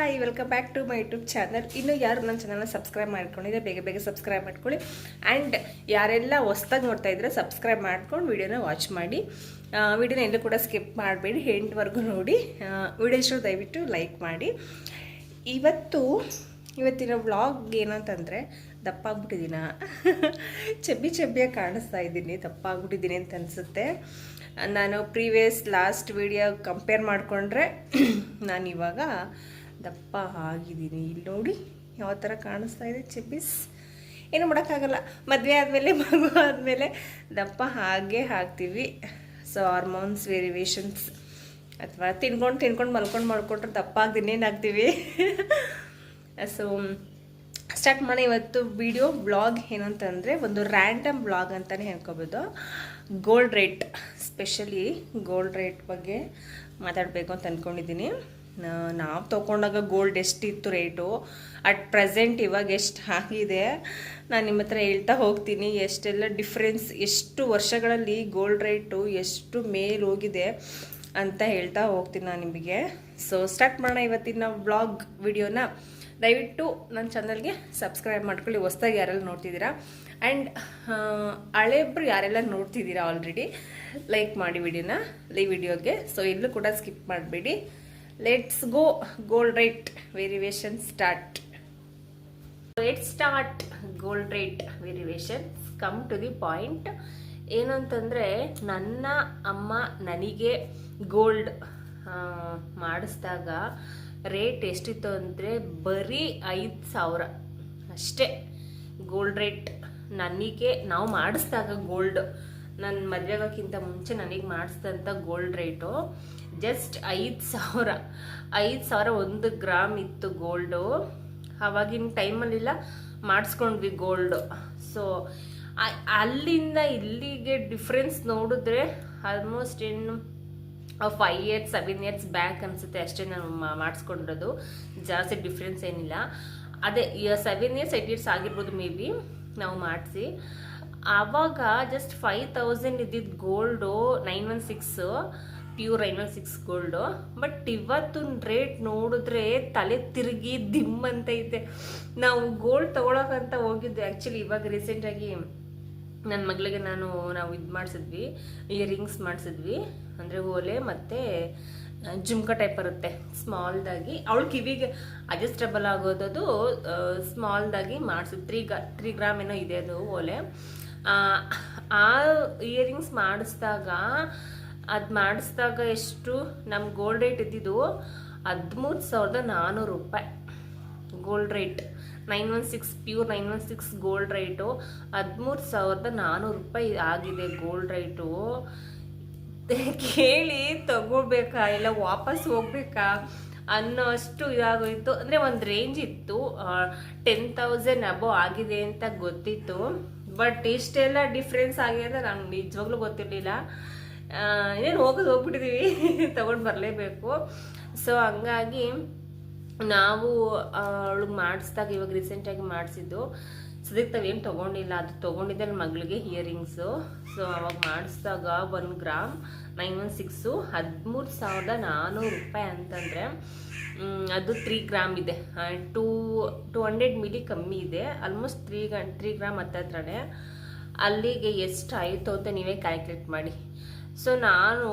Hi welcome back to my YouTube channel ಇನ್ನು ಯಾರು ನನ್ನ ಚಾನಲ್ನ ಸಬ್ಸ್ಕ್ರೈಬ್ ಮಾಡ್ಕೊಂಡಿದ್ರೆ ಬೇಗ ಬೇಗ ಸಬ್ಸ್ಕ್ರೈಬ್ ಮಾಡ್ಕೊಳ್ಳಿ. ಆ್ಯಂಡ್ ಯಾರೆಲ್ಲ ಹೊಸ್ದಾಗಿ ನೋಡ್ತಾ ಇದ್ರೆ ಸಬ್ಸ್ಕ್ರೈಬ್ ಮಾಡ್ಕೊಂಡು ವೀಡಿಯೋನ ವಾಚ್ ಮಾಡಿ. ವಿಡಿಯೋನ ಎಲ್ಲೂ ಕೂಡ ಸ್ಕಿಪ್ ಮಾಡಬೇಡಿ, ಎಂಟ್ವರೆಗೂ ನೋಡಿ. ವಿಡಿಯೋ ಶೋ ದಯವಿಟ್ಟು ಲೈಕ್ ಮಾಡಿ. ಇವತ್ತು, ಇವತ್ತಿನ ವ್ಲಾಗ್ ಏನಂತಂದರೆ ದಪ್ಪ ಆಗ್ಬಿಟ್ಟಿದ್ದೀನ ಚಬ್ಬಿ ಚಬ್ಬಿಯಾಗಿ ಕಾಣಿಸ್ತಾ ಇದ್ದೀನಿ ದಪ್ಪ ಆಗ್ಬಿಟ್ಟಿದ್ದೀನಿ ಅಂತ ಅನಿಸುತ್ತೆ. ನಾನು ಪ್ರೀವಿಯಸ್ ಲಾಸ್ಟ್ ವಿಡಿಯೋ ಕಂಪೇರ್ ಮಾಡಿಕೊಂಡ್ರೆ, ನಾನು ಇವಾಗ ದಪ್ಪ ಆಗಿದ್ದೀನಿ. ಇಲ್ಲಿ ನೋಡಿ, ಯಾವ ಥರ ಕಾಣಿಸ್ತಾ ಇದೆ ಚಿಪ್ಪಿಸ್. ಏನು ಮಾಡೋಕ್ಕಾಗಲ್ಲ. ಮದುವೆ ಆದಮೇಲೆ, ಮಗು ಆದಮೇಲೆ ದಪ್ಪ ಹಾಗೆ ಹಾಕ್ತೀವಿ. ಸೊ ಹಾರ್ಮೋನ್ಸ್ ವೇರಿವೇಷನ್ಸ್ ಅಥವಾ ತಿನ್ಕೊಂಡು ತಿನ್ಕೊಂಡು ಮಲ್ಕೊಂಡು ಮಾಡ್ಕೊಂಡ್ರೆ ದಪ್ಪ ಆಗ್ದು ಹಾಕ್ತೀವಿ ಸೊ ಸ್ಟಾರ್ಟ್ ಮಾಡಿ ಇವತ್ತು ವಿಡಿಯೋ ಬ್ಲಾಗ್ ಏನಂತಂದರೆ ಒಂದು ರ್ಯಾಂಡಮ್ ಬ್ಲಾಗ್ ಅಂತಲೇ ಹೇಳ್ಕೊಬೋದು. Gold rate specially gold rate ಬಗ್ಗೆ ಮಾತಾಡಬೇಕು ಅಂತ ಅಂದ್ಕೊಂಡಿದ್ದೀನಿ ನಾವು ತೊಗೊಂಡಾಗ ಗೋಲ್ಡ್ ಎಷ್ಟಿತ್ತು ರೇಟು ಅಟ್ ಪ್ರೆಸೆಂಟ್ ಇವಾಗ ಎಷ್ಟು ಆಗಿದೆ? ನಾನು ನಿಮ್ಮ ಹತ್ರ ಹೇಳ್ತಾ ಹೋಗ್ತೀನಿ, ಎಷ್ಟೆಲ್ಲ ಡಿಫ್ರೆನ್ಸ್ ಎಷ್ಟು ವರ್ಷಗಳಲ್ಲಿ ಗೋಲ್ಡ್ ರೇಟು ಎಷ್ಟು ಮೇಲೆ ಹೋಗಿದೆ ಅಂತ ಹೇಳ್ತಾ ಹೋಗ್ತೀನಿ ನಾನು ನಿಮಗೆ. ಸೊ ಸ್ಟಾರ್ಟ್ ಮಾಡೋಣ ಇವತ್ತಿನ ಬ್ಲಾಗ್ ವಿಡಿಯೋನ ದಯವಿಟ್ಟು ನನ್ನ ಚಾನಲ್ಗೆ ಸಬ್ಸ್ಕ್ರೈಬ್ ಮಾಡ್ಕೊಳ್ಳಿ, ಹೊಸ್ದಾಗಿ ಯಾರೆಲ್ಲ ನೋಡ್ತಿದ್ದೀರಾ? ಆ್ಯಂಡ್ ಹಳೆಬ್ರು ಯಾರೆಲ್ಲ ನೋಡ್ತಿದ್ದೀರಾ ಆಲ್ರೆಡಿ ಲೈಕ್ ಮಾಡಿ ವಿಡಿಯೋನ ಈ ವಿಡಿಯೋಗೆ ಸೊ ಎಲ್ಲೂ ಕೂಡ ಸ್ಕಿಪ್ ಮಾಡಬೇಡಿ. Let's go gold rate variation start let start gold rate variations come to the point ಏನಂತಂದ್ರೆ, ನನ್ನ ಅಮ್ಮ ನನಗೆ ಗೋಲ್ಡ್ ಮಾಡಿಸಿದಾಗ ರೇಟ್ ಎಷ್ಟಿತ್ತು ಅಂದರೆ ಬರೀ ಐದು ಸಾವಿರ. ಅಷ್ಟೇ. ಗೋಲ್ಡ್ ರೇಟ್ ನನಗೆ, ನಾವು ಮಾಡಿಸಿದಾಗ ಗೋಲ್ಡ್ ನನ್ನ ಮದುವೆಗೋಕ್ಕಿಂತ ಮುಂಚೆ ನನಗೆ ಮಾಡಿಸಿದಂಥ ಗೋಲ್ಡ್ ರೇಟು ಜಸ್ಟ್ ಐದು ಸಾವಿರ ಐದು ಸಾವಿರ ಒಂದು ಗ್ರಾಮ್ ಇತ್ತು ಗೋಲ್ಡು ಆವಾಗಿನ ಟೈಮಲ್ಲೆಲ್ಲ ಮಾಡಿಸ್ಕೊಂಡ್ವಿ ಗೋಲ್ಡು ಸೊ ಅಲ್ಲಿಂದ ಇಲ್ಲಿಗೆ ಡಿಫ್ರೆನ್ಸ್ ನೋಡಿದ್ರೆ ಆಲ್ಮೋಸ್ಟ್ ಏನು five years seven years back ಅನಿಸುತ್ತೆ ಅಷ್ಟೇ ನಾನು ಮಾಡಿಸ್ಕೊಂಡಿರೋದು. ಜಾಸ್ತಿ ಡಿಫ್ರೆನ್ಸ್ ಏನಿಲ್ಲ. ಅದೇ ಸೆವೆನ್ ಇಯರ್ಸ್ ಏಟ್ ಇಯರ್ಸ್ ಆಗಿರ್ಬೋದು ಮೇ ಬಿ ನಾವು ಮಾಡಿಸಿ. ಆವಾಗ ಜಸ್ಟ್ ಫೈವ್ ತೌಸಂಡ್ ಇದ್ದಿದ್ದು gold nine one six pure one six gold but ಇವತ್ತಿನ ರೇಟ್ ನೋಡಿದ್ರೆ ತಲೆ ತಿರುಗಿ ದಿಮ್ ಅಂತ ಐತೆ. ನಾವು ಗೋಲ್ಡ್ ತೊಗೊಳಕಂತ ಹೋಗಿದ್ದೆ ಆ್ಯಕ್ಚುಲಿ ಇವಾಗ ರೀಸೆಂಟಾಗಿ ನನ್ನ ಮಗಳಿಗೆ ನಾನು ನಾವು ಇದು ಮಾಡಿಸಿದ್ವಿ. ಇಯರಿಂಗ್ಸ್ ಮಾಡಿಸಿದ್ವಿ. ಅಂದರೆ ಓಲೆ ಮತ್ತು ಜುಮ್ಕ ಟೈಪ್ ಬರುತ್ತೆ. ಸ್ಮಾಲ್ದಾಗಿ ಅವಳು ಕಿವಿಗೆ ಅಡ್ಜಸ್ಟಬಲ್ ಆಗೋದದು ಸ್ಮಾಲ್ದಾಗಿ ಮಾಡಿಸಿದ್. ತ್ರೀ ಗ ತ್ರೀ ಗ್ರಾಮ್ ಏನೋ ಇದೆ ಅದು ಓಲೆ. ಆ ಇಯರಿಂಗ್ಸ್ ಮಾಡಿಸಿದಾಗ ಅದು ಮಾಡಿಸಿದಾಗ ಎಷ್ಟು ನಮ್ಮ ಗೋಲ್ಡ್ ರೇಟ್ ಇದ್ದಿದ್ದು ಹದಿಮೂರು ಸಾವಿರದ ನಾನ್ನೂರು ರೂಪಾಯಿ. Gold rate nine one six pure nine one six gold rate ಹದಿಮೂರು ಸಾವಿರದ ನಾನ್ನೂರು ರೂಪಾಯಿ ಆಗಿದೆ ಗೋಲ್ಡ್ ರೇಟು ಕೇಳಿ ತಗೋಬೇಕಾ ಇಲ್ಲ ವಾಪಸ್ ಹೋಗ್ಬೇಕಾ ಅನ್ನೋ ಅಷ್ಟು ಇದಾಗೋಯಿತು. ಅಂದರೆ ಒಂದು ರೇಂಜ್ ಇತ್ತು ಟೆನ್ ತೌಸಂಡ್ ಅಬೋ ಆಗಿದೆ ಅಂತ ಗೊತ್ತಿತ್ತು. ಬಟ್ ಇಷ್ಟೆಲ್ಲ ಡಿಫ್ರೆನ್ಸ್ ಆಗಿದೆ ನಂಗೆ ನಿಜವಾಗ್ಲೂ ಗೊತ್ತಿರಲಿಲ್ಲ. ಏನು ಹೋಗೋದು ಹೋಗ್ಬಿಟ್ಟಿದ್ದೀವಿ ತೊಗೊಂಡು ಬರಲೇಬೇಕು. ಸೊ ಹಂಗಾಗಿ ನಾವು ಅವಳಿಗೆ ಮಾಡಿಸ್ದಾಗ ಇವಾಗ ರೀಸೆಂಟಾಗಿ ಮಾಡಿಸಿದ್ದು. ಸದ್ಯಕ್ಕೆ ತಾವೇನು ತೊಗೊಂಡಿಲ್ಲ. ಅದು ತೊಗೊಂಡಿದ್ದೆ ನನ್ನ ಮಗಳಿಗೆ ಇಯರಿಂಗ್ಸು ಸೊ ಅವಾಗ ಮಾಡಿಸಿದಾಗ one gram nine one six ಹದಿಮೂರು ಸಾವಿರದ ನಾನ್ನೂರು ರೂಪಾಯಿ ಅಂತಂದರೆ ಅದು ತ್ರೀ ಗ್ರಾಮ್ ಇದೆ. ಟೂ ಟೂ ಹಂಡ್ರೆಡ್ ಮಿಲಿ ಕಮ್ಮಿ ಇದೆ. ಆಲ್ಮೋಸ್ಟ್ ತ್ರೀ ಗಂ, ತ್ರೀ ಗ್ರಾಮ್ ಹತ್ತತ್ರನೇ ಅಲ್ಲಿಗೆ ಎಷ್ಟು ಆಯಿತು ಅಂತ ನೀವೇ ಕ್ಯಾಲ್ಕುಲೇಟ್ ಮಾಡಿ. ಸೊ ನಾನು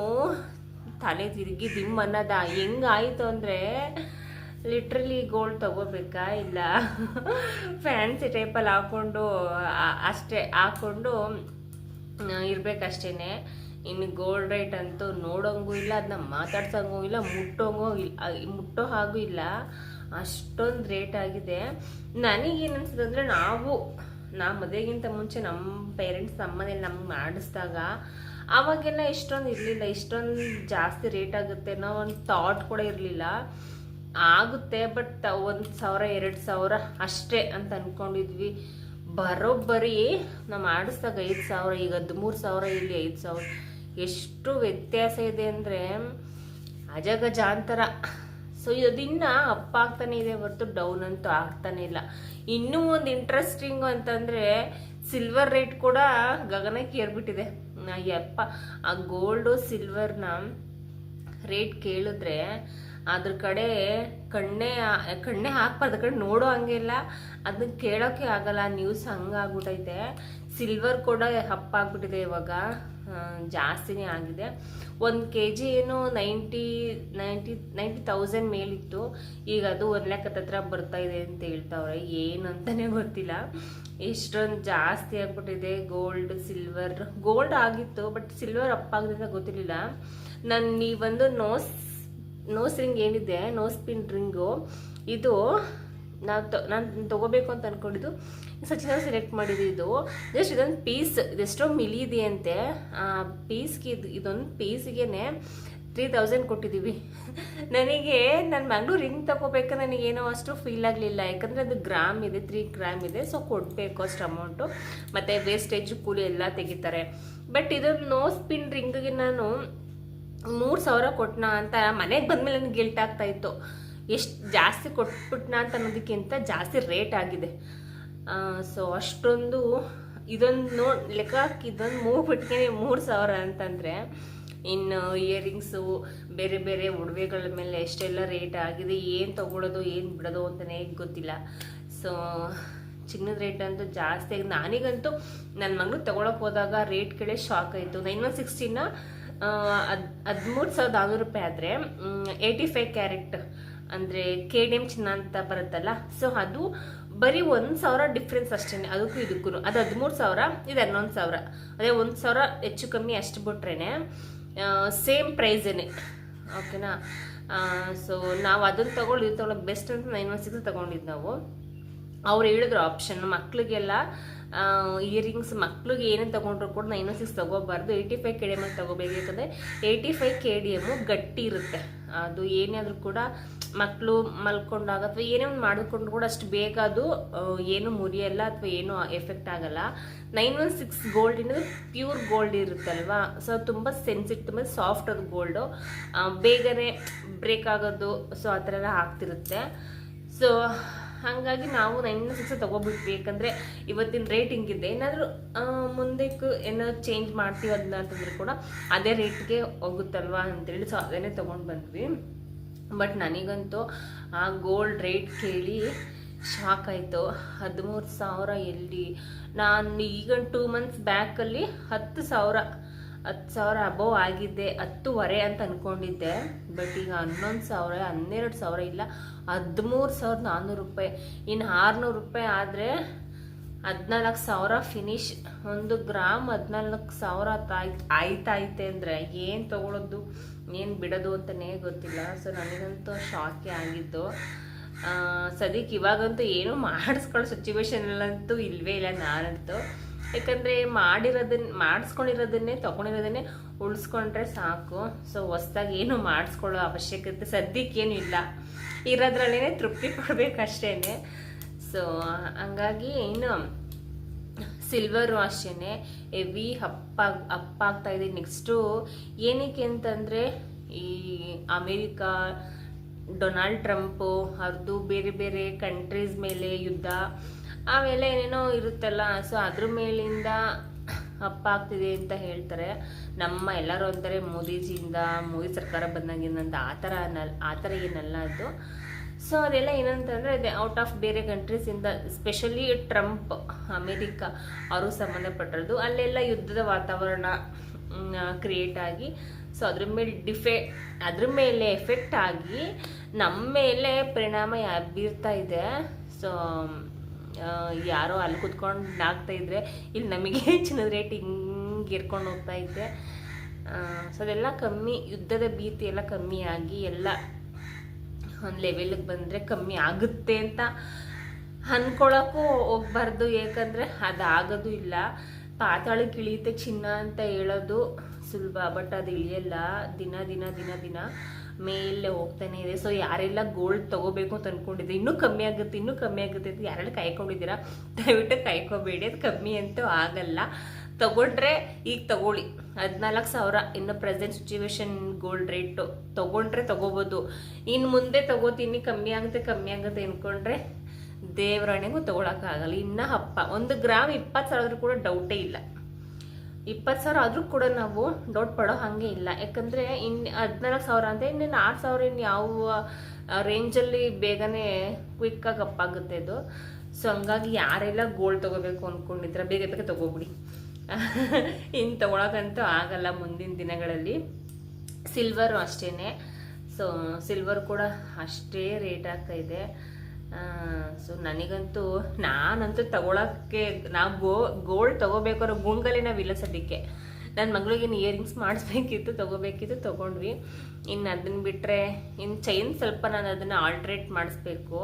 ತಲೆ ತಿರುಗಿ ದಿಮ್ ಅನ್ನೋದ ಹೆಂಗಾಯಿತು ಅಂದರೆ ಲಿಟ್ರಲಿ ಗೋಲ್ಡ್ ತಗೋಬೇಕಾ ಇಲ್ಲ? ಫ್ಯಾನ್ಸಿ ಟೈಪಲ್ಲಿ ಹಾಕ್ಕೊಂಡು ಅಷ್ಟೇ ಹಾಕ್ಕೊಂಡು ಇರಬೇಕಷ್ಟೇ ಇನ್ನು ಗೋಲ್ಡ್ ರೇಟ್ ಅಂತೂ ನೋಡೋಂಗೂ ಇಲ್ಲ, ಅದನ್ನ ಮಾತಾಡ್ಸೋಂಗೂ ಇಲ್ಲ, ಮುಟ್ಟೋಂಗೂ ಇಲ್ಲ ಮುಟ್ಟೋ ಹಾಗೂ ಇಲ್ಲ. ಅಷ್ಟೊಂದು ರೇಟ್ ಆಗಿದೆ. ನನಗೇನು ಅಂದರೆ ನಾವು, ನಾ ಮದುವೆಗಿಂತ ಮುಂಚೆ ನಮ್ಮ ಪೇರೆಂಟ್ಸ್ ನಮ್ಮನೇಲಿ ನಮ್ಗೆ ಮಾಡಿಸಿದಾಗ ಅವಾಗೆಲ್ಲ ಇಷ್ಟೊಂದು ಇರಲಿಲ್ಲ, ಇಷ್ಟೊಂದು ಜಾಸ್ತಿ ರೇಟ್ ಆಗುತ್ತೆ ಅನ್ನೋ ಒಂದು ಥಾಟ್ ಕೂಡ ಇರಲಿಲ್ಲ. ಆಗುತ್ತೆ ಬಟ್ ಒಂದು ಸಾವಿರ, ಎರಡು ಸಾವಿರ ಅಷ್ಟೇ ಅಂತ ಅಂದ್ಕೊಂಡಿದ್ವಿ ಬರೋಬ್ಬರಿ ನಾವು ಮಾಡಿಸ್ದಾಗ ಐದು ಸಾವಿರ, ಈಗ ಹದಿಮೂರು ಸಾವಿರ, ಇಲ್ಲಿ ಐದು ಸಾವಿರ. ಎಷ್ಟು ವ್ಯತ್ಯಾಸ ಇದೆ ಅಂದರೆ ಅಜಗಜಾಂತರ ಸೊ ಇದನ್ನ ಅಪ್ ಆಗ್ತಾನೆ ಇದೆ, ಹೊರತು ಡೌನ್ ಅಂತೂ ಆಗ್ತಾನೆ ಇಲ್ಲ. ಇನ್ನೂ ಒಂದು ಇಂಟ್ರೆಸ್ಟಿಂಗು ಅಂತಂದರೆ ಸಿಲ್ವರ್ ರೇಟ್ ಕೂಡ ಗಗನಕ್ಕೆ ಏರ್ಬಿಟ್ಟಿದೆ. ಯಪ್ಪ, ಆ ಗೋಲ್ಡು ಸಿಲ್ವರ್ನ ರೇಟ್ ಕೇಳಿದ್ರೆ ಅದ್ರ ಕಡೆ ಕಣ್ಣೆ ಕಣ್ಣೆ ಹಾಕ್ಬಾರ್ದು. ಕಡೆ ನೋಡೋ ಹಂಗಿಲ್ಲ ಅದನ್ನ ಕೇಳೋಕೆ ಆಗಲ್ಲ. ನ್ಯೂಸ್ ಹಂಗಾಗ್ಬಿಟ್ಟೈತೆ ಸಿಲ್ವರ್ ಕೂಡ ಹಪ್ಪಾಗ್ಬಿಟ್ಟಿದೆ ಇವಾಗ. ಜಾಸ್ತಿನೇ ಆಗಿದೆ. ಒಂದು ಕೆ ಜಿ ಏನು ನೈಂಟಿ ನೈಂಟಿ ನೈಂಟಿ ತೌಸಂಡ್ ಮೇಲಿತ್ತು. ಈಗ ಅದು ಒಂದು ಲೆಕ್ಕದ ಹತ್ರ ಬರ್ತಾ ಇದೆ ಅಂತ ಹೇಳ್ತಾವ್ರೆ. ಏನು ಅಂತಾನೆ ಗೊತ್ತಿಲ್ಲ. ಇಷ್ಟೊಂದು ಜಾಸ್ತಿ ಆಗ್ಬಿಟ್ಟಿದೆ. ಗೋಲ್ಡ್ ಸಿಲ್ವರ್ ಗೋಲ್ಡ್ ಆಗಿತ್ತು ಬಟ್ ಸಿಲ್ವರ್ ಅಪ್ ಆಗೋದ್ರಿಂದ ಗೊತ್ತಿರಲಿಲ್ಲ. ನನ್ನ ಈ ಒಂದು ನೋಸ್ ನೋಸ್ ರಿಂಗ್ ಏನಿದೆ ನೋಸ್ ಪಿನ್ ರಿಂಗು ಇದು ನಾವು ತ, ನಾನು ತೊಗೋಬೇಕು ಅಂತ ಅಂದ್ಕೊಂಡಿದ್ದು ಸಚಿನ ಸೆಲೆಕ್ಟ್ ಮಾಡಿದ್ದು ಜಸ್ಟ್ ಇದೊಂದು ಪೀಸ್ ಇದೆಷ್ಟೋ ಮಿಲಿ ಇದೆಯಂತೆ. ಆ ಪೀಸ್ಗೆ ಇದು, ಇದೊಂದು ಪೀಸ್ಗೆ ತ್ರೀ ತೌಸಂಡ್ ಕೊಟ್ಟಿದ್ದೀವಿ ನನಗೆ ನನ್ನ ಮಂಗ್ಳೂರು ರಿಂಗ್ ತಗೋಬೇಕು ನನಗೇನೋ ಅಷ್ಟು ಫೀಲ್ ಆಗಲಿಲ್ಲ. ಯಾಕಂದರೆ ಅದು ಗ್ರಾಮ್ ಇದೆ ತ್ರೀ ಗ್ರಾಮ್ ಇದೆ ಸೊ ಕೊಡಬೇಕು ಅಷ್ಟು ಅಮೌಂಟು ಮತ್ತು ವೇಸ್ಟೇಜ್ ಕೂಲಿ ಎಲ್ಲ ತೆಗಿತಾರೆ. ಬಟ್ ಇದೊಂದು ನೋ ಸ್ಪಿನ್ ರಿಂಗಿಗೆ ನಾನು ಮೂರು ಸಾವಿರ ಕೊಟ್ಟನ ಅಂತ ಮನೆಗೆ ಬಂದಮೇಲೆ ನನಗೆ ಗಿಲ್ಟ್ ಆಗ್ತಾ ಇತ್ತು. ಎಷ್ಟು ಜಾಸ್ತಿ ಕೊಟ್ಬಿಟ್ನಾ ಅಂತ ಅನ್ನೋದಕ್ಕಿಂತ ಜಾಸ್ತಿ ರೇಟ್ ಆಗಿದೆ. ಸೊ ಅಷ್ಟೊಂದು ಇದೊಂದು ನೋ ಲೆಕ್ಕ ಹಾಕಿ ಇದೊಂದು ಮೂರು ಬಿಟ್ಗೆ ಮೂರು ಸಾವಿರ ಅಂತಂದರೆ, ಇನ್ನು ಇಯರಿಂಗ್ಸು ಬೇರೆ ಬೇರೆ ಒಡವೆಗಳ ಮೇಲೆ ಎಷ್ಟೆಲ್ಲ ರೇಟ್ ಆಗಿದೆ, ಏನು ತೊಗೊಳೋದು, ಏನು ಬಿಡೋದು ಅಂತಲೇ ಗೊತ್ತಿಲ್ಲ. ಸೊ ಚಿನ್ನದ ರೇಟ್ ಅಂತೂ ಜಾಸ್ತಿ ಆಗಿದೆ. ನಾನೀಗಂತೂ ನನ್ನ ಮಗಳು ತೊಗೊಳಕ್ಕೆ ಹೋದಾಗ ರೇಟ್ ಕೇಳಿ ಶಾಕ್ ಆಯಿತು. ನೈನ್ ಒನ್ ಸಿಕ್ಸ್ಟಿನ ಹದ್, ಹದಿಮೂರು ಸಾವಿರದ ಆರುನೂರು ರೂಪಾಯಿ ಆದರೆ ಏಯ್ಟಿ ಫೈವ್ ಕ್ಯಾರೆಟ್ ಅಂದರೆ ಕೆ ಡಿ ಎಂ ಚಿನ್ನ ಅಂತ ಬರುತ್ತಲ್ಲ ಸೊ ಅದು ಬರೀ ಒಂದು ಸಾವಿರ ಡಿಫ್ರೆನ್ಸ್ ಅಷ್ಟೇ ಅದಕ್ಕೂ ಇದಕ್ಕೂ ಅದು ಹದಿಮೂರು ಸಾವಿರ, ಇದು ಹನ್ನೊಂದು ಸಾವಿರ. ಅದೇ ಒಂದು ಸಾವಿರ ಹೆಚ್ಚು ಕಮ್ಮಿ ಅಷ್ಟು ಬಿಟ್ರೇ ಸೇಮ್ ಪ್ರೈಸೇನೆ ಓಕೆನಾ ಸೊ ನಾವು ಅದನ್ನು ತೊಗೊಳ್ಳಿ ಇದು ತೊಗೊಳ್ಳೋ ಬೆಸ್ಟ್ ಅಂತ ನೈನ್ ಒನ್ ಸಿಕ್ಸ್ ತೊಗೊಂಡಿದ್ದು ನಾವು. ಅವ್ರು ಹೇಳಿದ್ರು ಆಪ್ಷನ್ ಮಕ್ಳಿಗೆಲ್ಲ ಇಯರಿಂಗ್ಸ್ ಮಕ್ಳಿಗೆ ಏನೇನು ತೊಗೊಂಡ್ರು ಕೂಡ nine one six ತೊಗೋಬಾರ್ದು. Eighty five K D M ತೊಗೋಬೇಕು ಯಾಕಂದರೆ eighty five K D M ಗಟ್ಟಿ ಇರುತ್ತೆ. ಅದು ಏನೇ ಆದರೂ ಕೂಡ ಮಕ್ಕಳು ಮಲ್ಕೊಂಡಾಗ ಅಥವಾ ಏನೇ ಒಂದು ಮಾಡಿಕೊಂಡು ಕೂಡ ಅಷ್ಟು ಬೇಗ ಅದು ಏನು ಮುರಿಯಲ್ಲ ಅಥವಾ ಏನು ಎಫೆಕ್ಟ್ ಆಗಲ್ಲ. ನೈನ್ ಒನ್ ಸಿಕ್ಸ್ ಗೋಲ್ಡ್ ಇನ್ನೂ ಪ್ಯೂರ್ ಗೋಲ್ಡ್ ಇರುತ್ತಲ್ವಾ? ಸೊ ತುಂಬ ಸೆನ್ಸಿಟಿವ್ ತುಂಬ ಸಾಫ್ಟ್ ಅದು ಗೋಲ್ಡು. ಬೇಗನೆ ಬ್ರೇಕ್ ಆಗೋದು ಸೊ ಆ ಥರ ಎಲ್ಲ ಆಗ್ತಿರುತ್ತೆ. ಸೊ ಹಾಗಾಗಿ ನಾವು ನೈನ್ ಸಿಕ್ಸ್ ತೊಗೊಬಿಟ್ವಿ ಯಾಕಂದರೆ ಇವತ್ತಿನ ರೇಟ್ ಹಿಂಗಿದೆ. ಏನಾದರೂ ಮುಂದಕ್ಕೆ ಏನಾದ್ರು ಚೇಂಜ್ ಮಾಡ್ತೀವಿ ಅದನ್ನ ಅಂತಂದ್ರೆ ಕೂಡ ಅದೇ ರೇಟ್ಗೆ ಹೋಗುತ್ತಲ್ವಾ ಅಂತೇಳಿ ಸೊ ಅದನ್ನೇ ತೊಗೊಂಡು ಬಂದ್ವಿ. ಬಟ್ ನನಗಂತೂ ಆ ಗೋಲ್ಡ್ ರೇಟ್ ಕೇಳಿ ಶಾಕ್ ಆಯಿತು. ಹದಿಮೂರು ಸಾವಿರ ಎಲ್ಲಿ? ನಾನು ಈಗ ಟೂ ಮಂತ್ಸ್ ಬ್ಯಾಕಲ್ಲಿ ಹತ್ತು ಸಾವಿರ ಹತ್ತು ಸಾವಿರ ಅಬೋವ್ ಆಗಿದ್ದೆ, ಹತ್ತುವರೆ ಅಂತ ಅಂದ್ಕೊಂಡಿದ್ದೆ ಬಟ್ ಈಗ ಹನ್ನೊಂದು ಸಾವಿರ, ಹನ್ನೆರಡು ಸಾವಿರ ಇಲ್ಲ, ಹದಿಮೂರು ಸಾವಿರದ ನಾನ್ನೂರು ರೂಪಾಯಿ. ಇನ್ನು ಆರುನೂರು ರೂಪಾಯಿ ಆದರೆ ಹದಿನಾಲ್ಕು ಸಾವಿರ ಫಿನಿಶ್ ಒಂದು ಗ್ರಾಮ್ ಹದಿನಾಲ್ಕು ಸಾವಿರ ತಾಯ್ತು ಆಯ್ತಾಯ್ತೆ ಅಂದರೆ ಏನು ತೊಗೊಳೋದು? ಏನು ಬಿಡೋದು ಅಂತಲೇ ಗೊತ್ತಿಲ್ಲ. ಸೊ ನನಗಂತೂ ಶಾಕೇ ಆಗಿತ್ತು ಸದ್ಯಕ್ಕೆ ಇವಾಗಂತೂ ಏನೂ ಮಾಡಿಸ್ಕೊಳ್ಳೋ ಸಿಚುವೇಶನಲ್ಲಂತೂ ಇಲ್ವೇ ಇಲ್ಲ ನಾನಂತೂ. ಯಾಕಂದರೆ ಮಾಡಿರೋದನ್ನ ಮಾಡಿಸ್ಕೊಂಡಿರೋದನ್ನೇ, ತೊಗೊಂಡಿರೋದನ್ನೇ ಉಳಿಸ್ಕೊಂಡ್ರೆ ಸಾಕು. ಸೊ ಹೊಸ್ದಾಗಿ ಏನು ಮಾಡಿಸ್ಕೊಳ್ಳೋ ಅವಶ್ಯಕತೆ ಸದ್ಯಕ್ಕೇನು ಇಲ್ಲ. ಇರೋದ್ರಲ್ಲೇ ತೃಪ್ತಿ ಪಡಬೇಕಷ್ಟೇ ಸೊ ಹಂಗಾಗಿ ಇನ್ನು ಸಿಲ್ವರು ಅಷ್ಟೇ ಹೆವಿ ಹಪ್ಪಾಗಿ ಅಪ್ಪಾಗ್ತಾ ಇದೆ. ನೆಕ್ಸ್ಟು ಏನಕ್ಕೆ ಅಂತಂದರೆ, ಈ ಅಮೇರಿಕಾ ಡೊನಾಲ್ಡ್ ಟ್ರಂಪು ಅವ್ರದ್ದು ಬೇರೆ ಬೇರೆ ಕಂಟ್ರೀಸ್ ಮೇಲೆ ಯುದ್ಧ, ಆಮೇಲೆ ಏನೇನೋ ಇರುತ್ತಲ್ಲ ಸೊ ಅದ್ರ ಮೇಲಿಂದ ಅಪ್ಪ ಆಗ್ತಿದೆ ಅಂತ ಹೇಳ್ತಾರೆ. ನಮ್ಮ ಎಲ್ಲರೂ ಅಂತಾರೆ, ಮೋದಿಜಿಯಿಂದ, ಮೋದಿ ಸರ್ಕಾರ ಬಂದಾಗಿಂದ ಆ ಥರ ಆ ಥರ ಏನಲ್ಲ ಅದು. ಸೊ ಅದೆಲ್ಲ ಏನಂತಂದರೆ ಅದೇ ಔಟ್ ಆಫ್ ಬೇರೆ ಕಂಟ್ರೀಸಿಂದ ಸ್ಪೆಷಲಿ ಟ್ರಂಪ್ ಅಮೇರಿಕಾ ಅವರು ಸಂಬಂಧಪಟ್ಟಿರೋದು ಅಲ್ಲೆಲ್ಲ ಯುದ್ಧದ ವಾತಾವರಣ ಕ್ರಿಯೇಟ್ ಆಗಿ ಸೊ ಅದ್ರ ಮೇಲೆ ಡಿಫೆ ಅದ್ರ ಮೇಲೆ ಎಫೆಕ್ಟ್ ಆಗಿ ನಮ್ಮ ಮೇಲೆ ಪರಿಣಾಮ ಬೀರ್ತಾ ಇದೆ. ಸೊ ಯಾರೋ ಅಲ್ಲಿ ಕುತ್ಕೊಂಡು ಆಗ್ತಾ ಇದ್ರೆ, ಇಲ್ಲಿ ನಮಗೆ ಚಿನ್ನದ ರೇಟ್ ಹಿಂಗೆ ಇರ್ಕೊಂಡು ಹೋಗ್ತಾ ಇದೆ. ಸೊ ಅದೆಲ್ಲ ಕಮ್ಮಿ, ಯುದ್ಧದ ಭೀತಿ ಎಲ್ಲ ಕಮ್ಮಿ ಆಗಿ, ಎಲ್ಲ ಒಂದು ಲೆವೆಲ್ಗೆ ಬಂದರೆ ಕಮ್ಮಿ ಆಗುತ್ತೆ ಅಂತ ಅಂದ್ಕೊಳ್ಳೋಕ್ಕೂ ಹೋಗ್ಬಾರ್ದು ಅದು ಆಗೋದು ಇಲ್ಲ. ಪಾತಾಳಕ್ಕೆ ಇಳಿಯುತ್ತೆ ಚಿನ್ನ ಅಂತ ಹೇಳೋದು ಸುಲಭ ಬಟ್ ಅದು ಇಳಿಯಲ್ಲ. ದಿನ ದಿನ ದಿನ ದಿನ ಮೇಲೆ ಹೋಗ್ತಾನೆ ಇದೆ. ಸೊ ಯಾರೆಲ್ಲ ಗೋಲ್ಡ್ ತಗೋಬೇಕು ಅಂತ ಅಂದ್ಕೊಂಡಿದ್ದೆ ಇನ್ನೂ ಕಮ್ಮಿ ಆಗುತ್ತೆ, ಇನ್ನೂ ಕಮ್ಮಿ ಆಗುತ್ತೆ ಅಂತ ಯಾರೆಲ್ಲ ಕಾಯ್ಕೊಂಡಿದ್ದೀರಾ? ದಯವಿಟ್ಟು ಕಾಯ್ಕೋಬೇಡಿ. ಅದು ಕಮ್ಮಿ ಅಂತೂ ಆಗಲ್ಲ. ತಗೊಂಡ್ರೆ ಈಗ ತಗೊಳ್ಳಿ. ಹದಿನಾಲ್ಕು ಸಾವಿರ ಇನ್ನು ಪ್ರೆಸೆಂಟ್ ಸಿಚುವೇಶನ್ ಗೋಲ್ಡ್ ರೇಟು ತೊಗೊಂಡ್ರೆ ತೊಗೋಬೋದು. ಇನ್ನು ಮುಂದೆ ತಗೋತೀನಿ, ಕಮ್ಮಿ ಆಗುತ್ತೆ ಕಮ್ಮಿ ಆಗುತ್ತೆ ಅಂದ್ಕೊಂಡ್ರೆ ದೇವರಣೆಗೂ ತೊಗೊಳಕ್ಕಾಗಲ್ಲ ಇನ್ನು ಹಪ್ಪ, ಒಂದು ಗ್ರಾಮ್ ಇಪ್ಪತ್ತು ಸಾವಿರ ಕೂಡ ಡೌಟೇ ಇಲ್ಲ. ಇಪ್ಪತ್ತು ಸಾವಿರ ಆದರೂ ಕೂಡ ನಾವು ಡೌಟ್ ಪಡೋ ಹಾಗೆ ಇಲ್ಲ. ಯಾಕಂದರೆ ಇನ್ನು ಹದಿನಾಲ್ಕು ಸಾವಿರ ಅಂದರೆ ಇನ್ನೇನು ಆರು ಸಾವಿರ ಇನ್ನು ಯಾವ ರೇಂಜಲ್ಲಿ ಬೇಗನೆ ಕ್ವಿಕ್ಕಾಗಿ ಅಪ್ಪಾಗುತ್ತೆ ಅದು. ಸೊ ಹಂಗಾಗಿ ಯಾರೆಲ್ಲ ಗೋಲ್ಡ್ ತೊಗೋಬೇಕು ಅಂದ್ಕೊಂಡಿದ್ರೆ ಬೇಗ ಬೇಗ ತೊಗೋಬಿಡಿ. ಇನ್ನು ತೊಗೊಳಕ್ಕಂತೂ ಆಗಲ್ಲ ಮುಂದಿನ ದಿನಗಳಲ್ಲಿ. ಸಿಲ್ವರು ಅಷ್ಟೇ ಸೊ ಸಿಲ್ವರ್ ಕೂಡ ಅಷ್ಟೇ ರೇಟ್ ಆಗ್ತಾ ಇದೆ. ಸೊ ನನಗಂತೂ, ನಾನಂತೂ ತಗೊಳಕ್ಕೆ ನಾವು ಗೋ ಗೋಲ್ಡ್ ತೊಗೋಬೇಕಾದ್ರೆ ಗುಂಗಲ್ಲಿ ಇಲ್ಲ ಸದ್ಯಕ್ಕೆ. ನನ್ನ ಮಗಳಿಗೆ ಇಯರಿಂಗ್ಸ್ ಮಾಡಿಸ್ಬೇಕಿತ್ತು, ತೊಗೋಬೇಕಿತ್ತು, ತೊಗೊಂಡ್ವಿ. ಇನ್ನು ಅದನ್ನು ಬಿಟ್ಟರೆ ಇನ್ನು ಚೈನ್ ಸ್ವಲ್ಪ ನಾನು ಅದನ್ನು ಆಲ್ಟ್ರೇಟ್ ಮಾಡಿಸ್ಬೇಕು.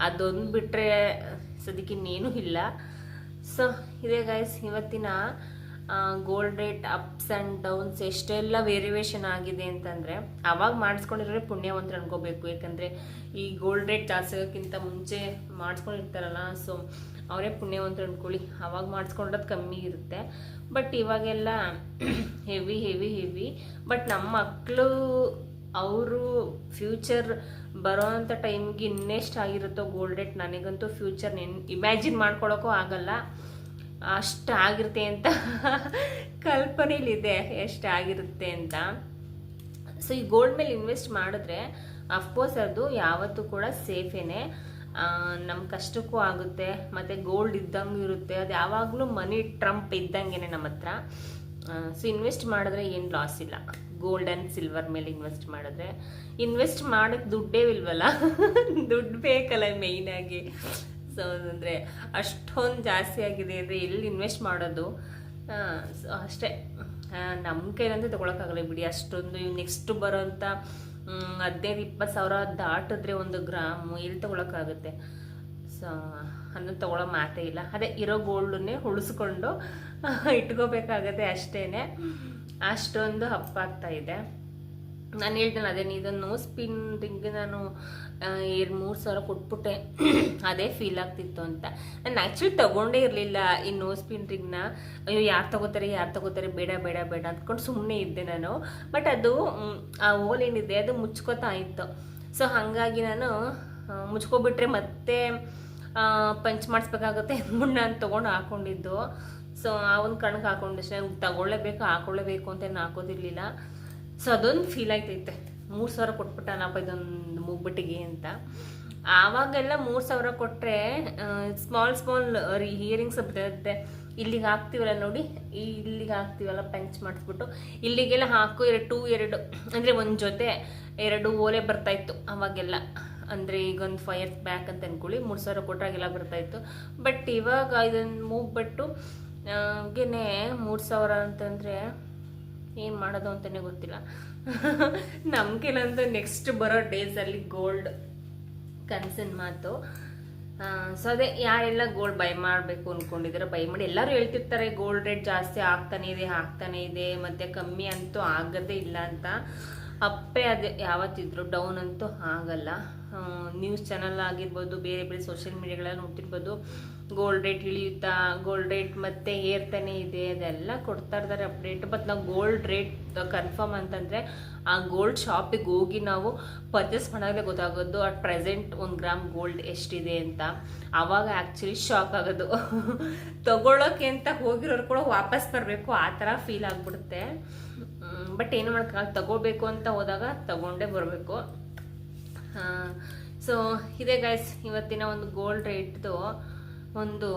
ಅದೊಂದು ಬಿಟ್ಟರೆ ಸದ್ಯಕ್ಕೆ ಇನ್ನೇನೂ ಇಲ್ಲ. ಸೊ ಇದೇ ಗೈಸ್ ಇವತ್ತಿನ gold rate ups and downs ಎಷ್ಟೆಲ್ಲ ವೇರಿಯೇಷನ್ ಆಗಿದೆ ಅಂತಂದರೆ ಆವಾಗ ಮಾಡಿಸ್ಕೊಂಡಿರೋರೆ ಪುಣ್ಯವಂತ ಅನ್ಕೋಬೇಕು. ಯಾಕಂದರೆ, ಈ ಗೋಲ್ಡ್ ರೇಟ್ ಜಾಸ್ತಿ ಆಗೋಕ್ಕಿಂತ ಮುಂಚೆ ಮಾಡಿಸ್ಕೊಂಡಿರ್ತಾರಲ್ಲ ಸೊ ಅವರೇ ಪುಣ್ಯವಂತ ಅಂದ್ಕೊಳ್ಳಿ ಆವಾಗ ಮಾಡಿಸ್ಕೊಂಡ್ರದ್ದು ಕಮ್ಮಿ ಇರುತ್ತೆ. ಬಟ್ ಇವಾಗೆಲ್ಲ ಹೆವಿ ಹೆವಿ ಹೆವಿ ಬಟ್ ನಮ್ಮ ಮಕ್ಕಳು ಅವರು ಫ್ಯೂಚರ್ ಬರೋವಂಥ ಟೈಮ್ಗೆ ಇನ್ನೆಷ್ಟು ಆಗಿರುತ್ತೋ ಗೋಲ್ಡ್ ರೇಟ್ ನನಗಂತೂ ಫ್ಯೂಚರ್ ನೆನ್ ಇಮ್ಯಾಜಿನ್ ಮಾಡ್ಕೊಳಕ್ಕೂ ಆಗಲ್ಲ. ಅಷ್ಟು ಆಗಿರುತ್ತೆ ಅಂತ ಕಲ್ಪನೆಯಲ್ಲಿದೆ ಎಷ್ಟು ಆಗಿರುತ್ತೆ ಅಂತ. ಸೊ ಈ ಗೋಲ್ಡ್ ಮೇಲೆ ಇನ್ವೆಸ್ಟ್ ಮಾಡಿದ್ರೆ ಅಫ್ಕೋರ್ಸ್ ಅದು ಯಾವತ್ತೂ ಕೂಡ ಸೇಫೇನೆ. ನಮ್ಮ ಕಷ್ಟಕ್ಕೂ ಆಗುತ್ತೆ, ಮತ್ತು ಗೋಲ್ಡ್ ಇದ್ದಂಗೆ ಇರುತ್ತೆ. ಅದು ಯಾವಾಗಲೂ ಮನಿ ಟ್ರಂಪ್ ಇದ್ದಂಗೆ ನಮ್ಮ ಹತ್ರ ಸೊ ಇನ್ವೆಸ್ಟ್ ಮಾಡಿದ್ರೆ ಏನು ಲಾಸ್ ಇಲ್ಲ. ಗೋಲ್ಡ್ ಆ್ಯಂಡ್ ಸಿಲ್ವರ್ ಮೇಲೆ ಇನ್ವೆಸ್ಟ್ ಮಾಡಿದ್ರೆ ಇನ್ವೆಸ್ಟ್ ಮಾಡೋಕ್ಕೆ ದುಡ್ಡೇ ಇಲ್ವಲ್ಲ? ದುಡ್ಡು ಬೇಕಲ್ಲ ಮೇಯ್ನಾಗಿ ಸೊ ಅಂದರೆ ಅಷ್ಟೊಂದು ಜಾಸ್ತಿ ಆಗಿದೆ ಅಂದರೆ ಎಲ್ಲಿ ಇನ್ವೆಸ್ಟ್ ಮಾಡೋದು? ಸೊ ಅಷ್ಟೇ. ನಮ್ಮ ಕೈಲಂತೂ ತೊಗೊಳಕ್ಕಾಗಲ್ಲ ಬಿಡಿ. ಅಷ್ಟೊಂದು ನೆಕ್ಸ್ಟ್ ಬರೋಂಥ ಹದಿನೈದು, ಇಪ್ಪತ್ತು ಸಾವಿರ ದಾಟಿದ್ರೆ ಒಂದು ಗ್ರಾಮು ಎಲ್ಲಿ ತೊಗೊಳಕ್ಕಾಗುತ್ತೆ? ಸೊ ಅದನ್ನು ತಗೊಳ್ಳೋ ಮಾತೇ ಇಲ್ಲ. ಅದೇ ಇರೋ ಗೋಲ್ಡನ್ನೇ ಉಳಿಸ್ಕೊಂಡು ಇಟ್ಕೋಬೇಕಾಗತ್ತೆ ಅಷ್ಟೇ ಅಷ್ಟೊಂದು ಹಪ್ಪಾಗ್ತಾ ಇದೆ. ನಾನು ಹೇಳ್ತೇನೆ ಅದೇ ಇದನ್ನು ಸ್ಪಿನ್ ಪಿನ್ ರಿಂಗ್ ನಾನು ಎರಡು ಮೂರು ಸಾವಿರ ಕೊಟ್ಬಿಟ್ಟೆ. ಅದೇ ಫೀಲ್ ಆಗ್ತಿತ್ತು ಅಂತ. ನಾನು ಆ್ಯಕ್ಚುಲಿ ತೊಗೊಂಡೇ ಇರಲಿಲ್ಲ ಈ ನೋಸ್ ಪಿನ್ ರಿಂಗ್ನ ಅಯ್ಯೋ, ಯಾರು ತಗೋತಾರೆ ಯಾರು ತಗೋತಾರೆ, ಬೇಡ ಬೇಡ ಬೇಡ ಅಂದ್ಕೊಂಡು ಸುಮ್ಮನೆ ಇದ್ದೆ ನಾನು. ಬಟ್ ಅದು ಆ ಓಲ್ ಏನಿದೆ ಅದು ಮುಚ್ಕೋತಾ ಇತ್ತು. ಸೊ ಹಾಗಾಗಿ ನಾನು ಮುಚ್ಕೊಬಿಟ್ರೆ ಮತ್ತೆ ಪಂಚ್ ಮಾಡಿಸ್ಬೇಕಾಗುತ್ತೆ. ಅಂದ್ಬಿಟ್ಟು ನಾನು ತೊಗೊಂಡು ಹಾಕೊಂಡಿದ್ದು. ಸೊ ಆ ಒಂದು ಕಣಕ್ಕೆ ಹಾಕೊಂಡಷ್ಟೇ ನಂಗೆ ತಗೊಳ್ಳೇಬೇಕು, ಹಾಕೊಳ್ಳೇಬೇಕು ಅಂತ ಏನು ಹಾಕೋದಿರ್ಲಿಲ್ಲ. ಸೊ ಅದೊಂದು ಫೀಲ್ ಆಯ್ತೈತೆ. ಮೂರು ಸಾವಿರ ಕೊಟ್ಬಿಟ್ಟನಪ್ಪ ಇದೊಂದು ಮೂಗ್ಬಿಟ್ಟಿಗೆ ಅಂತ. ಆವಾಗೆಲ್ಲ ಮೂರು ಸಾವಿರ ಕೊಟ್ಟರೆ ಸ್ಮಾಲ್ ಸ್ಮಾಲ್ ಹಿಯರಿಂಗ್ಸ್ ಬರುತ್ತೆ. ಇಲ್ಲಿಗೆ ಹಾಕ್ತೀವಲ್ಲ ನೋಡಿ. ಇಲ್ಲಿಗೆ ಹಾಕ್ತೀವಲ್ಲ, ಪಂಚ್ ಮಾಡಿಸ್ಬಿಟ್ಟು. ಇಲ್ಲಿಗೆಲ್ಲ ಹಾಕು, ಎರಡು ಟೂ ಎರಡು, ಅಂದರೆ ಒಂದು ಜೊತೆ ಎರಡು ಓಲೆ ಬರ್ತಾಯಿತ್ತು ಅವಾಗೆಲ್ಲ ಅಂದರೆ ಈಗ ಒಂದು ಫೈವ್ ಇಯರ್ಸ್ ಬ್ಯಾಕ್ ಅಂತ ಅಂದ್ಕೊಳ್ಳಿ ಮೂರು ಸಾವಿರ ಕೊಟ್ಟಾಗೆಲ್ಲ ಬರ್ತಾಯಿತ್ತು ಬಟ್ ಇವಾಗ ಇದನ್ನು ಮೂಗ್ಬಿಟ್ಟು ಗೆನೆ ಮೂರು ಸಾವಿರ ಅಂತಂದರೆ ಏನು ಮಾಡೋದು ಅಂತಲೇ ಗೊತ್ತಿಲ್ಲ. ನಮಗೇನಂತ ನೆಕ್ಸ್ಟ್ ಬರೋ ಡೇಸಲ್ಲಿ ಗೋಲ್ಡ್ ಕನ್ಸಿನ ಮಾತು. ಸೊ ಅದೇ ಯಾರೆಲ್ಲ ಗೋಲ್ಡ್ ಬೈ ಮಾಡಬೇಕು ಅಂದ್ಕೊಂಡಿದ್ದಾರೆ ಬೈ ಮಾಡಿ ಎಲ್ಲರೂ ಹೇಳ್ತಿರ್ತಾರೆ ಗೋಲ್ಡ್ ರೇಟ್ ಜಾಸ್ತಿ ಆಗ್ತಾನೆ ಇದೆ ಆಗ್ತಾನೆ ಇದೆ, ಮತ್ತು ಕಮ್ಮಿ ಅಂತೂ ಆಗೋದೇ ಇಲ್ಲ ಅಂತ. ಅಪ್ಪೆ ಅದು ಯಾವತ್ತಿದ್ರು ಡೌನ್ ಅಂತೂ ಆಗಲ್ಲ. ನ್ಯೂಸ್ ಚಾನಲ್ ಆಗಿರ್ಬೋದು, ಬೇರೆ ಬೇರೆ ಸೋಷಿಯಲ್ ಮೀಡಿಯಾಗಳಲ್ಲಿ ನೋಡ್ತಿರ್ಬೋದು. ಗೋಲ್ಡ್ ರೇಟ್ ಇಳಿಯುತ್ತಾ ಗೋಲ್ಡ್ ರೇಟ್ ಮತ್ತೆ ಏರ್ತಾನೆ ಇದೆ, ಅದೆಲ್ಲ ಕೊಡ್ತಾ ಇರ್ತಾರೆ ಅಪ್ಡೇಟ್ ಬಟ್ ನಾವು ಗೋಲ್ಡ್ ರೇಟ್ ಕನ್ಫರ್ಮ್ ಅಂತಂದರೆ, ಆ ಗೋಲ್ಡ್ ಶಾಪಿಗೆ ಹೋಗಿ ನಾವು ಪರ್ಚೇಸ್ ಮಾಡಾಗಲೇ ಗೊತ್ತಾಗೋದು, ಅಟ್ ಪ್ರೆಸೆಂಟ್ ಒಂದು ಗ್ರಾಮ್ ಗೋಲ್ಡ್ ಎಷ್ಟಿದೆ ಅಂತ. ಆವಾಗ ಆ್ಯಕ್ಚುಲಿ ಶಾಕ್ ಆಗೋದು. ತಗೊಳ್ಳೋಕೆ ಅಂತ ಹೋಗಿರೋರು ಕೂಡ ವಾಪಸ್ ಬರಬೇಕು, ಆ ಥರ ಫೀಲ್ ಆಗಿಬಿಡುತ್ತೆ. ಬಟ್ ಏನು ಮಾಡೋಕ್ಕಾಗಲ್ಲ, ತಗೋಬೇಕು ಅಂತ ಹೋದಾಗ ತಗೊಂಡೇ ಬರಬೇಕು. ಸೊ ಇದೇ ಗೈಸ್ ಇವತ್ತಿನ ಒಂದು ಗೋಲ್ಡ್ ರೇಟ್ದು ಒಂದು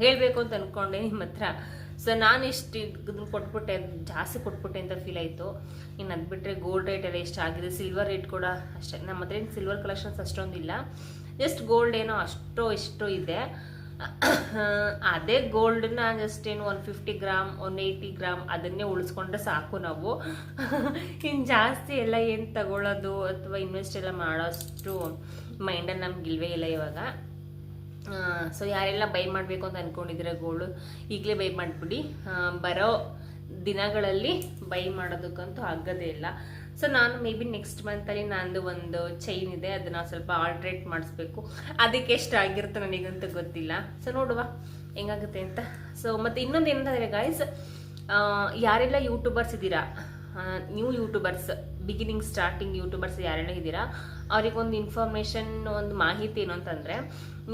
ಹೇಳಬೇಕು ಅಂತ ಅಂದ್ಕೊಂಡೆ ನಿಮ್ಮ ಹತ್ರ. ಸೊ ನಾನು ಇಷ್ಟು ಇದನ್ನು ಕೊಟ್ಬಿಟ್ಟೆ, ಜಾಸ್ತಿ ಕೊಟ್ಬಿಟ್ಟೆ ಅಂತ ಫೀಲ್ ಆಯಿತು. ಇನ್ನು ಅದು ಬಿಟ್ಟರೆ ಗೋಲ್ಡ್ ರೇಟ್ ಎಲ್ಲ ಎಷ್ಟಾಗಿದೆ ಸಿಲ್ವರ್ ರೇಟ್ ಕೂಡ ಅಷ್ಟೇ. ನಮ್ಮ ಹತ್ರ ಏನು ಸಿಲ್ವರ್ ಕಲೆಕ್ಷನ್ಸ್ ಅಷ್ಟೊಂದಿಲ್ಲ. ಜಸ್ಟ್ ಗೋಲ್ಡ್ ಏನೋ ಅಷ್ಟೋ ಇಷ್ಟೋ ಇದೆ. ಅದೇ ಗೋಲ್ಡನ್ನ ಜಸ್ಟ್ ಏನು one fifty gram one eighty gram ಅದನ್ನೇ ಉಳಿಸ್ಕೊಂಡ್ರೆ ಸಾಕು ನಾವು. ಇನ್ನು ಜಾಸ್ತಿ ಎಲ್ಲ ಏನು ತಗೊಳ್ಳೋದು ಅಥವಾ ಇನ್ವೆಸ್ಟ್ ಎಲ್ಲ ಮಾಡೋಷ್ಟು ಮೈಂಡಲ್ಲಿ ನಮ್ಗೆ ಇಲ್ವೇ ಇಲ್ಲ ಇವಾಗ. ಸೊ ಯಾರೆಲ್ಲ ಬೈ ಮಾಡಬೇಕು ಅಂತ ಅಂದ್ಕೊಂಡಿದ್ದೀರ ಗೋಲ್ಡು ಈಗಲೇ ಬೈ ಮಾಡಿಬಿಡಿ. ಬರೋ ದಿನಗಳಲ್ಲಿ ಬೈ ಮಾಡೋದಕ್ಕಂತೂ ಆಗೋದೇ ಇಲ್ಲ. ಸೊ ನಾನು ಮೇ ಬಿ ನೆಕ್ಸ್ಟ್ ಮಂತಲ್ಲಿ ನಂದು ಒಂದು ಚೈನ್ ಇದೆ, ಅದನ್ನು ಸ್ವಲ್ಪ ಆಲ್ಟ್ರೇಟ್ ಮಾಡಿಸ್ಬೇಕು. ಅದಕ್ಕೆ ಎಷ್ಟು ಆಗಿರುತ್ತೆ ನನಗಂತೂ ಗೊತ್ತಿಲ್ಲ. ಸೊ ನೋಡುವ. ಹೆಂಗಾಗುತ್ತೆ ಅಂತ. ಸೊ ಮತ್ತು ಇನ್ನೊಂದು ಏನಂತಂದರೆ ಗಾಯ್ಸ್ ಯಾರೆಲ್ಲ ಯೂಟ್ಯೂಬರ್ಸ್ ಇದ್ದೀರಾ? New YouTubers beginning starting YouTubers ಯಾರೆಲ್ಲ ಇದ್ದೀರಾ? ಅವ್ರಿಗೊಂದು ಇನ್ಫಾರ್ಮೇಷನ್ ಒಂದು ಮಾಹಿತಿ ಏನು ಅಂತಂದರೆ,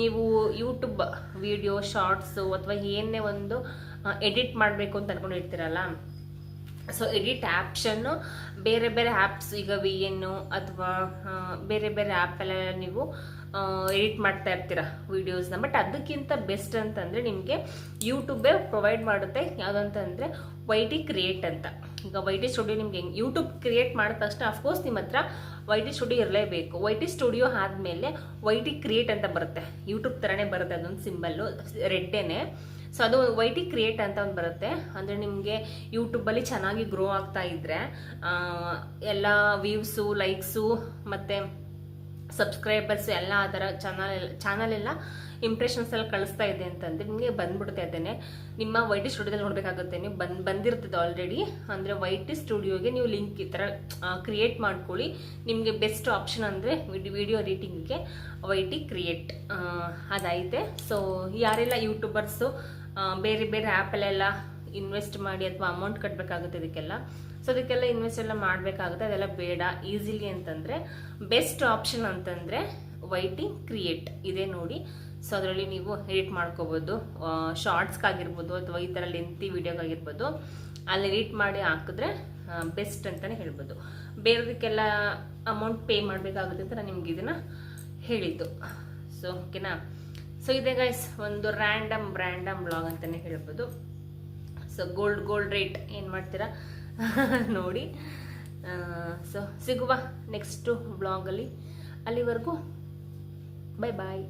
ನೀವು ಯೂಟ್ಯೂಬ್ ವಿಡಿಯೋ ಶಾರ್ಟ್ಸು ಅಥವಾ ಏನೇ ಒಂದು ಎಡಿಟ್ ಮಾಡಬೇಕು ಅಂತ ಅನ್ಕೊಂಡಿರ್ತೀರಲ್ಲ? ಸೊ ಎಡಿಟ್ ಆ್ಯಪ್ಷನ್ನು ಬೇರೆ ಬೇರೆ ಆ್ಯಪ್ಸ್ ಈಗ ವಿ ಎನ್ನು ಅಥವಾ ಬೇರೆ ಬೇರೆ ಆ್ಯಪಲ್ಲೆಲ್ಲ ನೀವು ಎಡಿಟ್ ಮಾಡ್ತಾ ಇರ್ತೀರ ವೀಡಿಯೋಸ್ನ ಬಟ್ ಅದಕ್ಕಿಂತ ಬೆಸ್ಟ್ ಅಂತಂದರೆ ನಿಮಗೆ ಯೂಟ್ಯೂಬೇ ಪ್ರೊವೈಡ್ ಮಾಡುತ್ತೆ. ಯಾವುದಂತಂದರೆ ವೈ ಟಿ ಕ್ರಿಯೇಟ್ ಅಂತ. ಈಗ ವೈ ಟಿ ಸ್ಟುಡಿಯೋ ನಿಮಗೆ ಹೆಂಗೆ ಯೂಟ್ಯೂಬ್ ಕ್ರಿಯೇಟ್ ಮಾಡಿದ ತಕ್ಷಣ ಅಫ್ಕೋರ್ಸ್ ನಿಮ್ಮ ಹತ್ರ ವೈ ಟಿ ಸ್ಟುಡಿಯೋ ಇರಲೇಬೇಕು. ವೈ ಟಿ ಸ್ಟುಡಿಯೋ ಆದಮೇಲೆ ವೈ ಟಿ ಕ್ರಿಯೇಟ್ ಅಂತ ಬರುತ್ತೆ. ಯೂಟ್ಯೂಬ್ ಥರನೇ ಬರುತ್ತೆ. ಅದೊಂದು ಸಿಂಬಲ್ಲು ರೆಡ್ಡೇನೆ ಸೊ ಅದು ವೈ ಟಿ ಕ್ರಿಯೇಟ್ ಅಂತ ಒಂದು ಬರುತ್ತೆ. ಅಂದರೆ ನಿಮಗೆ ಯೂಟ್ಯೂಬಲ್ಲಿ ಚೆನ್ನಾಗಿ ಗ್ರೋ ಆಗ್ತಾ ಇದ್ದರೆ ಎಲ್ಲ ವ್ಯೂವ್ಸು ಲೈಕ್ಸು ಮತ್ತು ಸಬ್ಸ್ಕ್ರೈಬರ್ಸ್ ಎಲ್ಲ ಆ ಥರ ಚಾನಲ್ ಚಾನಲ್ ಎಲ್ಲ ಇಂಪ್ರೆಷನ್ಸ್ ಎಲ್ಲ ಕಳಿಸ್ತಾ ಇದೆ ಅಂತಂದರೆ ನಿಮಗೆ ಬಂದ್ಬಿಡ್ತಾ ಅದೇನೆ ನಿಮ್ಮ ವೈಟಿ ಸ್ಟುಡಿಯೋದಲ್ಲಿ ನೋಡಬೇಕಾಗುತ್ತೆ. ನೀವು ಬಂದು, ಬಂದಿರ್ತದೆ ಆಲ್ರೆಡಿ ಅಂದರೆ ವೈಟಿ ಸ್ಟುಡಿಯೋಗೆ ನೀವು ಲಿಂಕ್ ಈ ಥರ ಕ್ರಿಯೇಟ್ ಮಾಡ್ಕೊಳ್ಳಿ. ನಿಮಗೆ ಬೆಸ್ಟ್ ಆಪ್ಷನ್ ಅಂದರೆ ವಿಡಿಯೋ ರೇಟಿಂಗ್ಗೆ ವೈಟಿ ಕ್ರಿಯೇಟ್ ಅದೈತೆ ಸೊ ಯಾರೆಲ್ಲ ಯೂಟ್ಯೂಬರ್ಸು ಬೇರೆ ಬೇರೆ ಆ್ಯಪಲ್ಲೆಲ್ಲ ಇನ್ವೆಸ್ಟ್ ಮಾಡಿ ಅಥವಾ ಅಮೌಂಟ್ ಕಟ್ಟಬೇಕಾಗುತ್ತೆ ಇದಕ್ಕೆಲ್ಲ ಸೊ ಅದಕ್ಕೆಲ್ಲ ಇನ್ವೆಸ್ಟ್ ಎಲ್ಲ ಮಾಡಬೇಕಾಗುತ್ತೆ. ಅದೆಲ್ಲ ಬೇಡ. ಈಸಿಲಿ ಅಂತಂದರೆ ಬೆಸ್ಟ್ ಆಪ್ಷನ್ ಅಂತಂದರೆ ವೈಟಿಂಗ್ ಕ್ರಿಯೇಟ್ ಇದೆ ನೋಡಿ. ಸೊ ಅದರಲ್ಲಿ ನೀವು ಎಡಿಟ್ ಮಾಡ್ಕೋಬೋದು. ಶಾರ್ಟ್ಸ್ಗಾಗಿರ್ಬೋದು ಅಥವಾ ಈ ಥರ ಲೆಂತಿ ವಿಡಿಯೋಗಾಗಿರ್ಬೋದು ಅಲ್ಲಿ ಎಡಿಟ್ ಮಾಡಿ ಹಾಕಿದ್ರೆ ಬೆಸ್ಟ್ ಅಂತಲೇ ಹೇಳ್ಬೋದು. ಬೇರೆದಕ್ಕೆಲ್ಲ ಅಮೌಂಟ್ ಪೇ ಮಾಡಬೇಕಾಗುತ್ತೆ ಅಂತ ನಾನು ನಿಮ್ಗೆ ಇದನ್ನು ಹೇಳಿದ್ದು. ಸೊ ಓಕೆನಾ ಸೊ ಇದೆ ಗೈಸ್ ಒಂದು ರ್ಯಾಂಡಮ್ ರ್ಯಾಂಡಮ್ ಬ್ಲಾಗ್ ಅಂತಲೇ ಹೇಳ್ಬೋದು. ಸೊ ಗೋಲ್ಡ್ ಗೋಲ್ಡ್ ರೇಟ್ ಏನು ಮಾಡ್ತೀರಾ? ನೋಡಿ. ಸೊ ಸಿಗುವ ನೆಕ್ಸ್ಟು ಬ್ಲಾಗಲ್ಲಿ ಅಲ್ಲಿವರೆಗೂ ಬಾಯ್ ಬಾಯ್